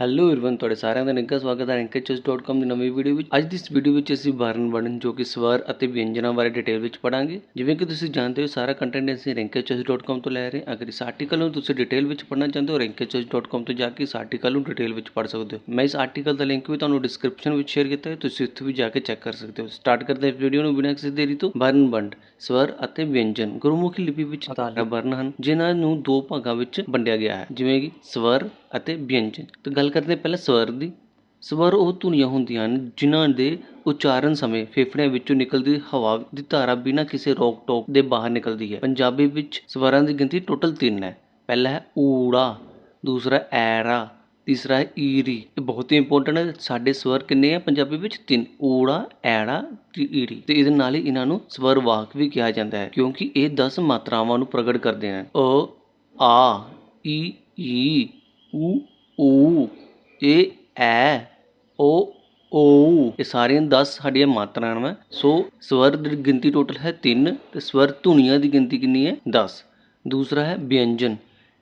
Hello ਇਰਵਨ ਤੁਹਾਡੇ ਸਾਰਿਆਂ ਦਾ ਨਿੱਘਾ ਸਵਾਗਤ ਹੈ anchorchess.com ਦੀ ਨਵੀਂ ਵੀਡੀਓ ਵਿੱਚ। ਅੱਜ ਦੀ ਇਸ ਵੀਡੀਓ ਵਿੱਚ ਅਸੀਂ ਬਾਰਨ ਵਰਣਨ ਜੋ ਕਿ ਸਵਰ ਅਤੇ ਵਿਅੰਜਨਾਂ ਬਾਰੇ ਡਿਟੇਲ ਵਿੱਚ ਪੜਾਂਗੇ ਜਿਵੇਂ ਕਿ ਤੁਸੀਂ ਜਾਣਦੇ ਹੋ, ਸਾਰਾ ਕੰਟੈਂਟ ਅਸੀਂ anchorchess.com ਤੋਂ ਲੈ ਰਹੇ ਹਾਂ। ਅਗਰ ਇਸ ਆਰਟੀਕਲ ਨੂੰ ਤੁਸੀਂ ਡਿਟੇਲ ਵਿੱਚ ਪੜਨਾ ਚਾਹੁੰਦੇ ਹੋ anchorchess.com ਤੋਂ ਜਾ ਕੇ ਇਸ ਆਰਟੀਕਲ ਨੂੰ ਡਿਟੇਲ ਵਿੱਚ ਪੜ ਸਕਦੇ ਹੋ। ਮੈਂ ਇਸ ਆਰਟੀਕਲ ਦਾ ਲਿੰਕ ਵੀ ਤੁਹਾਨੂੰ ਡਿਸਕ੍ਰਿਪਸ਼ਨ ਵਿੱਚ ਸ਼ੇਅਰ ਕੀਤਾ ਹੈ, ਤੁਸੀਂ ਉੱਥੇ ਵੀ ਜਾ ਕੇ ਚੈੱਕ ਕਰ ਸਕਦੇ ਹੋ। ਸਟਾਰਟ ਕਰਦੇ ਹਾਂ ਵੀਡੀਓ ਨੂੰ ਬਿਨਾਂ ਕਿਸੇ ਦੇਰੀ ਤੋਂ। ਬਾਰਨ ਵੰਡ, ਸਵਰ ਅਤੇ ਵਿਅੰਜਨ, ਗੁਰਮੁਖੀ ਲਿਪੀ ਵਿੱਚ 17 ਵਰਨ ਹਨ, ਜਿਨ੍ਹਾਂ ਨੂੰ ਦੋ ਭਾਗਾਂ ਵਿੱਚ ਵੰਡਿਆ ਗਿਆ ਹੈ। ਜਿਵੇਂ ਕਿ ਸਵਰ ਅਤੇ ਵਿਅੰਜਨ। ਤੇ ਗੱਲ ਗੱਲ ਕਰਦੇ ਪਹਿਲਾਂ ਸਵਰ ਦੀ। ਸਵਰ ਉਹ ਧੁਨੀਆਂ ਹੁੰਦੀਆਂ ਹਨ ਜਿਨ੍ਹਾਂ ਦੇ ਉਚਾਰਨ ਸਮੇਂ ਫੇਫੜਿਆਂ ਵਿੱਚੋਂ ਨਿਕਲਦੀ ਹਵਾ ਦੀ ਧਾਰਾ ਬਿਨਾਂ ਕਿਸੇ ਰੋਕ ਟੋਕ ਦੇ ਬਾਹਰ ਨਿਕਲਦੀ ਹੈ। ਪੰਜਾਬੀ ਵਿੱਚ ਸਵਰਾਂ ਦੀ ਗਿਣਤੀ ਟੋਟਲ 3 ਹੈ। ਪਹਿਲਾ ਹੈ ਊੜਾ, ਦੂਸਰਾ ਐਰਾ, ਤੀਸਰਾ ਹੈ ਈਰੀ। ਇਹ ਬਹੁਤ ਹੀ ਇੰਪੋਰਟੈਂਟ ਹੈ। ਸਾਡੇ ਸਵਰ ਕਿੰਨੇ ਆ? ਪੰਜਾਬੀ ਵਿੱਚ ਤਿੰਨ, ਊੜਾ ਐੜਾ ਤੇ ਈਰੀ। ਤੇ ਇਹਦੇ ਨਾਲ ਹੀ ਇਹਨਾਂ ਨੂੰ ਸਵਰ ਵਾਕ ਵੀ ਕਿਹਾ ਜਾਂਦਾ ਹੈ ਕਿਉਂਕਿ ਇਹ 10 ਮਾਤਰਾਵਾਂ ਨੂੰ ਪ੍ਰਗਟ ਕਰਦੇ ਹਨ। ਅ, ਆ, ਈ ਈ, ਊ ਊ, ਏ, ਐ, ਓ ਓ, ਇਹ ਸਾਰੀਆਂ 10 ਸਾਡੀਆਂ ਮਾਤਰਾਵਾਂ ਹਨ ਸੋ ਸਵਰ ਦੀ ਗਿਣਤੀ ਟੋਟਲ ਹੈ 3 ਤੇ ਸਵਰ ਧੁਨੀਆਂ ਦੀ ਗਿਣਤੀ ਕਿੰਨੀ ਹੈ? 10 ਦੂਸਰਾ ਹੈ ਵਿਅੰਜਨ।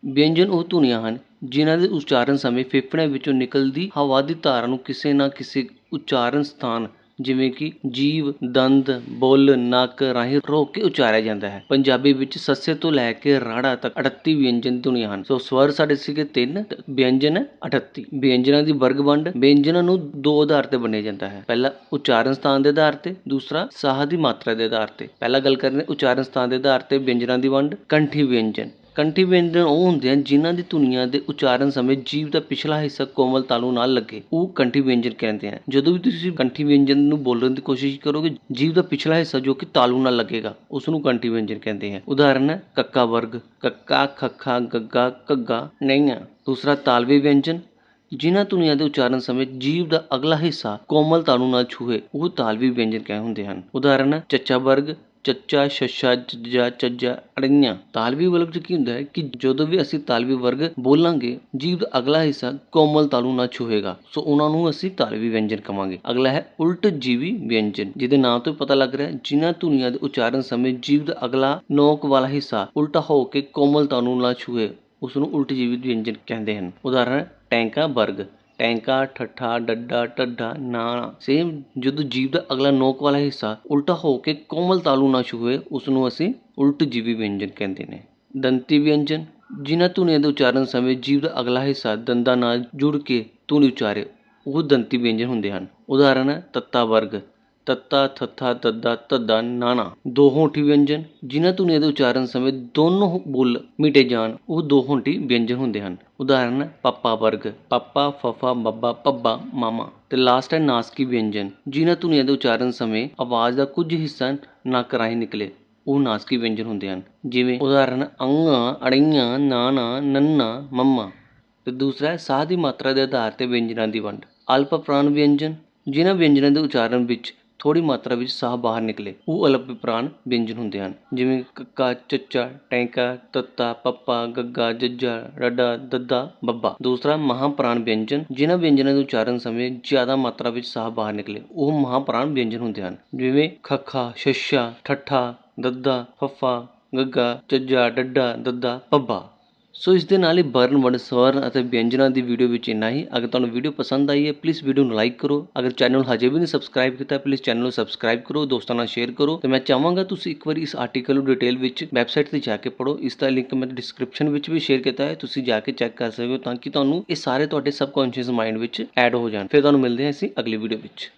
ਵਿਅੰਜਨ ਉਹ ਧੁਨੀਆਂ ਹਨ ਜਿਨ੍ਹਾਂ ਦੇ ਉਚਾਰਨ ਸਮੇਂ ਫੇਫੜਿਆਂ ਵਿੱਚੋਂ ਨਿਕਲਦੀ ਹਵਾ ਦੀ ਧਾਰਾ ਨੂੰ ਕਿਸੇ ਨਾ ਕਿਸੇ ਉਚਾਰਨ ਸਥਾਨ ਜਿਵੇਂ ਕਿ ਜੀਵ, ਦੰਦ, ਬੁੱਲ, ਨੱਕ ਰਾਹੀਂ ਰੋਕ ਕੇ ਉਚਾਰਿਆ ਜਾਂਦਾ ਹੈ। ਪੰਜਾਬੀ ਵਿੱਚ ਸੱਸੇ ਤੋਂ ਲੈ ਕੇ ਰਾੜਾ ਤੱਕ 38 ਵਿਅੰਜਨ ਧੁਨੀਆਂ ਹਨ। ਸੋ ਸਵਰ ਸਾਡੇ ਸੀਗੇ 3 ਵਿਅੰਜਨ ਹੈ 38 ਵਿਅੰਜਨਾਂ ਦੀ ਵਰਗ ਵੰਡ ਵਿਅੰਜਨਾਂ ਨੂੰ ਦੋ ਆਧਾਰ ਤੇ ਬਣਿਆ ਜਾਂਦਾ ਹੈ। ਪਹਿਲਾ ਉਚਾਰਨ ਸਥਾਨ ਦੇ ਆਧਾਰ ਤੇ, ਦੂਸਰਾ ਸਾਹ ਦੀ ਮਾਤਰਾ ਦੇ ਆਧਾਰ ਤੇ। ਪਹਿਲਾ ਗੱਲ ਕਰਦੇ ਹਾਂ ਉਚਾਰਨ ਸਥਾਨ ਦੇ ਆਧਾਰ ਤੇ ਵਿਅੰਜਨਾਂ ਦੀ ਵੰਡ, ਕੰਠੀ ਵਿਅੰਜਨ। ਕੰਠੀ ਵਿਅੰਜਨ ਉਹ ਹੁੰਦੇ ਹਨ ਜਿਨ੍ਹਾਂ ਦੀ ਧੁਨੀਆਂ ਦੇ ਉਚਾਰਨ ਸਮੇਂ ਜੀਭ ਦਾ ਪਿਛਲਾ ਹਿੱਸਾ ਕੋਮਲ ਤਾਲੂ ਨਾਲ ਲੱਗੇ। ਉਹ ਕੰਠੀ ਵਿਅੰਜਨ ਕਹਿੰਦੇ ਹਨ। ਜਦੋਂ ਵੀ ਤੁਸੀਂ ਕੰਠੀ ਵਿਅੰਜਨ ਨੂੰ ਬੋਲਣ ਦੀ ਕੋਸ਼ਿਸ਼ ਕਰੋਗੇ ਜੀਭ ਦਾ ਪਿਛਲਾ ਹਿੱਸਾ ਜੋ ਕਿ ਤਾਲੂ ਨਾਲ ਲੱਗੇਗਾ ਉਸ ਨੂੰ ਕੰਠੀ ਵਿਅੰਜਨ ਕਹਿੰਦੇ ਹਨ। ਉਦਾਹਰਨ ਹੈ ਕੱਕਾ ਵਰਗ, ਕੱਕਾ, ਖੱਖਾ, ਗੱਗਾ, ਘੱਗਾ ਨਹੀਂ ਨਈਆਂ। ਦੂਸਰਾ, ਤਾਲਵੀ ਵਿਅੰਜਨ ਜਿਨ੍ਹਾਂ ਧੁਨੀਆਂ ਦੇ ਉਚਾਰਨ ਸਮੇਂ ਜੀਵ ਦਾ ਅਗਲਾ ਹਿੱਸਾ ਕੋਮਲ ਤਾਲੂ ਨਾਲ ਛੂਹੇ, ਉਹ ਤਾਲਵੀ ਵਿਅੰਜਨ ਕਹੇ ਹੁੰਦੇ ਹਨ। ਉਦਾਹਰਨ ਹੈ ਚੱਚਾ ਵਰਗ ਚੱਚਾ, ਛੱਛਾ, ਜੱਜਾ, ਚੱਜਾ ਅੜੀਆਂ ਤਾਲਵੀ ਵਰਗ ਚ ਕੀ ਹੁੰਦਾ ਹੈ ਕਿ ਜਦੋਂ ਵੀ ਅਸੀਂ ਤਾਲਵੀ ਵਰਗ ਬੋਲਾਂਗੇ ਜੀਭ ਦਾ ਅਗਲਾ ਹਿੱਸਾ ਕੋਮਲ ਤਾਲੂ ਨਾਲ ਛੂਹੇਗਾ। ਸੋ ਉਹਨਾਂ ਨੂੰ ਅਸੀਂ ਤਾਲਵੀ ਵਿਅੰਜਨ ਕਵਾਂਗੇ। ਅਗਲਾ ਹੈ ਉਲਟ ਜੀਵੀ ਵਿਅੰਜਨ, ਜਿਹਦੇ ਨਾਮ ਤੋਂ ਪਤਾ ਲੱਗ ਰਿਹਾ ਜਿਨ੍ਹਾਂ ਧੁਨੀਆਂ ਦੇ ਉਚਾਰਨ ਸਮੇਂ ਜੀਭ ਦਾ ਅਗਲਾ ਨੋਕ ਵਾਲਾ ਹਿੱਸਾ ਉਲਟਾ ਹੋ ਕੇ ਕੋਮਲ ਤਾਲੂ ਨਾਲ ਛੂਹੇ ਉਸ ਨੂੰ ਉਲਟ ਜੀਵੀ ਵਿਅੰਜਨ ਕਹਿੰਦੇ ਹਨ। ਉਦਾਹਰਨ ਟੈਂਕਾ ਵਰਗ। ਟੈਂਕਾ, ਠੱਠਾ, ਡੱਡਾ ਟੱਡਾ ਨਾ ਸੇਮ ਜਦੋਂ ਜੀਵ ਦਾ ਅਗਲਾ ਨੋਕ ਵਾਲਾ ਹਿੱਸਾ ਉਲਟਾ ਹੋ ਕੇ ਕੋਮਲ ਤਾਲੂ ਨਾਲ ਛੂਹੇ ਉਸ ਨੂੰ ਅਸੀਂ ਉਲਟ ਜੀਵੀ ਵਿਅੰਜਨ ਕਹਿੰਦੇ ਨੇ। ਦੰਤੀ ਵਿਅੰਜਨ, ਜਿਨ੍ਹਾਂ ਧੁਨੀਆਂ ਦੇ ਉਚਾਰਨ ਸਮੇਂ ਜੀਵ ਦਾ ਅਗਲਾ ਹਿੱਸਾ ਦੰਦਾਂ ਨਾਲ ਜੁੜ ਕੇ ਧੁਨੀ ਉਚਾਰੇ, ਉਹ ਦੰਤੀ ਵਿਅੰਜਨ ਹੁੰਦੇ ਹਨ। ਉਦਾਹਰਨ ਹੈ ਤੱਤਾ ਵਰਗ ਤੱਤਾ, ਥੱਥਾ ਦੱਦਾ ਧੱਦਾ ਨਾਣਾ। ਦੋ ਹੋਂਠੀ ਵਿਅੰਜਨ, ਜਿਨ੍ਹਾਂ ਧੁਨੀਆਂ ਦੇ ਉਚਾਰਨ ਸਮੇਂ ਦੋਨੋਂ ਬੁੱਲ ਮਿਟੇ ਜਾਣ, ਉਹ ਦੋ ਹੋਂਠੀ ਵਿਅੰਜਨ ਹੁੰਦੇ ਹਨ। ਉਦਾਹਰਨ, ਪਾਪਾ ਵਰਗ, ਪਾਪਾ, ਫਫਾ, ਬੱਬਾ, ਪੱਬਾ, ਮਾਮਾ ਤੇ ਲਾਸਟ ਹੈ ਨਾਸਕੀ ਵਿਅੰਜਨ, ਜਿਨ੍ਹਾਂ ਧੁਨੀਆਂ ਦੇ ਉਚਾਰਨ ਸਮੇਂ ਆਵਾਜ਼ ਦਾ ਕੁਝ ਹਿੱਸਾ ਨੱਕ ਰਾਹੀਂ ਨਿਕਲੇ। ਉਹ ਨਾਸਕੀ ਵਿਅੰਜਨ ਹੁੰਦੇ ਹਨ, ਜਿਵੇਂ ਉਦਾਹਰਨ, ਅੰਗਾ, ਅੜੀਆਂ ਨਾਨਾ ਨੰਨਾ, ਮੰਮਾ ਤੇ ਦੂਸਰਾ ਹੈ ਸਾਹ ਦੀ ਮਾਤਰਾ ਦੇ ਆਧਾਰ ਤੇ ਵਿਅੰਜਨਾਂ ਦੀ ਵੰਡ। ਅਲਪ ਪ੍ਰਾਣ ਵਿਅੰਜਨ, ਜਿਨ੍ਹਾਂ ਵਿਅੰਜਨਾਂ ਦੇ ਉਚਾਰਨ ਵਿੱਚ ਥੋੜ੍ਹੀ ਮਾਤਰਾ ਵਿੱਚ ਸਾਹ ਬਾਹਰ ਨਿਕਲੇ। ਉਹ ਅਲਪ ਪ੍ਰਾਣ ਵਿਅੰਜਨ ਹੁੰਦੇ ਹਨ, ਜਿਵੇਂ ਕੱਕਾ ਚੱਚਾ ਟੈਂਕਾ, ਤੱਤਾ, ਪੱਪਾ, ਗੱਗਾ, ਜੱਜਾ, ਰੱਡਾ, ਦੱਦਾ, ਬੱਬਾ। ਦੂਸਰਾ ਮਹਾਪ੍ਰਾਣ ਵਿਅੰਜਨ, ਜਿਨ੍ਹਾਂ ਵਿਅੰਜਨਾਂ ਦੇ ਉਚਾਰਨ ਸਮੇਂ ਜ਼ਿਆਦਾ ਮਾਤਰਾ ਵਿੱਚ ਸਾਹ ਬਾਹਰ ਨਿਕਲੇ, ਉਹ ਮਹਾਪ੍ਰਾਣ ਵਿਅੰਜਨ ਹੁੰਦੇ ਹਨ। ਜਿਵੇਂ ਖੱਖਾ, ਛੱਛਾ, ਠੱਠਾ, ਦੱਦਾ, ਫੱਫਾ, ਗੱਗਾ ਚੱਜਾ ਡੱਡਾ, ਦੱਦਾ ਪੱਬਾ ਸੋ ਇਸ ਦੇ ਨਾਲ ਹੀ ਵਰਨ ਵੰਡ ਸਵਰਨ ਅਤੇ ਵਿਅੰਜਨਾਂ ਦੀ ਵੀਡੀਓ ਵਿੱਚ ਇੰਨਾ ਹੀ। ਅਗਰ ਤੁਹਾਨੂੰ ਵੀਡੀਓ ਪਸੰਦ ਆਈ ਹੈ ਪਲੀਜ਼ ਵੀਡੀਓ ਨੂੰ ਲਾਈਕ ਕਰੋ। ਅਗਰ ਚੈਨਲ ਨੂੰ ਹਜੇ ਵੀ ਨਹੀਂ ਸਬਸਕ੍ਰਾਈਬ ਕੀਤਾ ਪਲੀਜ਼ ਚੈਨਲ ਨੂੰ ਸਬਸਕ੍ਰਾਈਬ ਕਰੋ, ਦੋਸਤਾਂ ਨਾਲ ਸ਼ੇਅਰ ਕਰੋ। ਤੇ ਮੈਂ ਚਾਹਾਂਗਾ ਤੁਸੀਂ ਇੱਕ ਵਾਰੀ ਇਸ ਆਰਟੀਕਲ ਨੂੰ ਡਿਟੇਲ ਵਿੱਚ ਵੈਬਸਾਈਟ ਤੇ ਜਾ ਕੇ ਪੜੋ ਇਸ ਦਾ ਲਿੰਕ ਮੈਂ ਡਿਸਕ੍ਰਿਪਸ਼ਨ ਵਿੱਚ ਵੀ ਸ਼ੇਅਰ ਕੀਤਾ ਹੈ। ਤੁਸੀਂ ਜਾ ਕੇ ਚੈੱਕ ਕਰ ਸਕਦੇ ਹੋ ਤਾਂ ਕਿ ਤੁਹਾਨੂੰ ਇਹ ਸਾਰੇ ਤੁਹਾਡੇ ਸਬਕੌਂਸ਼ੀਅਸ ਮਾਈਂਡ ਵਿੱਚ ਐਡ ਹੋ ਜਾਣ। ਫਿਰ ਤੁਹਾਨੂੰ ਮਿਲਦੇ ਹਾਂ ਅਸੀਂ ਅਗਲੀ ਵੀਡੀਓ ਵਿੱਚ।